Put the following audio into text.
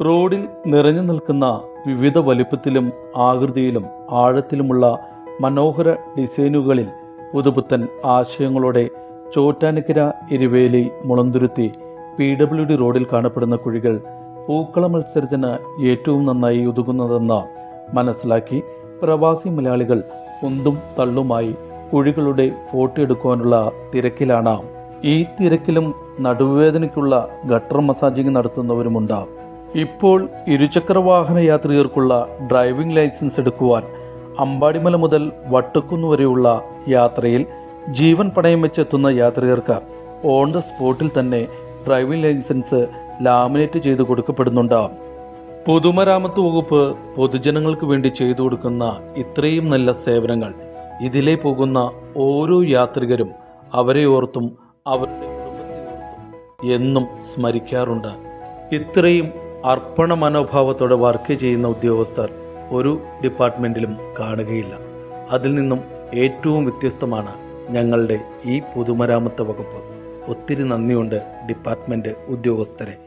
റോഡിൽ നിറഞ്ഞു നിൽക്കുന്ന വിവിധ വലിപ്പത്തിലും ആകൃതിയിലും ആഴത്തിലുമുള്ള മനോഹര ഡിസൈനുകളിൽ പുതുപുത്തൻ ആശയങ്ങളോടെ Chottanikkara Eruveli Mulanthuruthy P W D റോഡിൽ കാണപ്പെടുന്ന കുഴികൾ പൂക്കള മത്സരത്തിന് ഏറ്റവും നന്നായി ഒതുങ്ങുന്നതെന്ന് മനസ്സിലാക്കി പ്രവാസി മലയാളികൾ ഉന്തും തള്ളുമായി കുഴികളുടെ ഫോട്ടോ എടുക്കുവാനുള്ള തിരക്കിലാണ്. ഈ തിരക്കിലും നടുവേദനയ്ക്കുള്ള ഗട്ടർ മസാജിങ് നടത്തുന്നവരുമുണ്ട് ഇപ്പോൾ ഇരുചക്ര വാഹന യാത്രികർക്കുള്ള ഡ്രൈവിംഗ് ലൈസൻസ് എടുക്കുവാൻ അമ്പാടിമല മുതൽ വട്ടക്കുന്ന് വരെയുള്ള യാത്രയിൽ ജീവൻ പണയം വെച്ചെത്തുന്ന യാത്രികർക്ക് ഓൺ ദ സ്പോട്ടിൽ തന്നെ ഡ്രൈവിംഗ് ലൈസൻസ് ലാമിനേറ്റ് ചെയ്ത് കൊടുക്കപ്പെടുന്നുണ്ട്. പൊതുമരാമത്ത് വകുപ്പ് പൊതുജനങ്ങൾക്ക് വേണ്ടി ചെയ്തു കൊടുക്കുന്ന ഇത്രയും നല്ല സേവനങ്ങൾ ഇതിലേ പോകുന്ന ഓരോ യാത്രികരും അവരെ ഓർത്തും അവരുടെ കുടുംബത്തെ എന്നും സ്മരിക്കാറുണ്ട്. ഇത്രയും അർപ്പണ മനോഭാവത്തോടെ വർക്ക് ചെയ്യുന്ന ഉദ്യോഗസ്ഥർ ഒരു ഡിപ്പാർട്ട്മെന്റിലും കാണുകയില്ല. അതിൽ നിന്നും ഏറ്റവും വ്യത്യസ്തമാണ് ഞങ്ങളുടെ ഈ പൊതുമരാമത്ത് വകുപ്പ്. ഒത്തിരി നന്ദിയുണ്ട് ഡിപ്പാർട്ട്മെന്റ് ഉദ്യോഗസ്ഥരെ.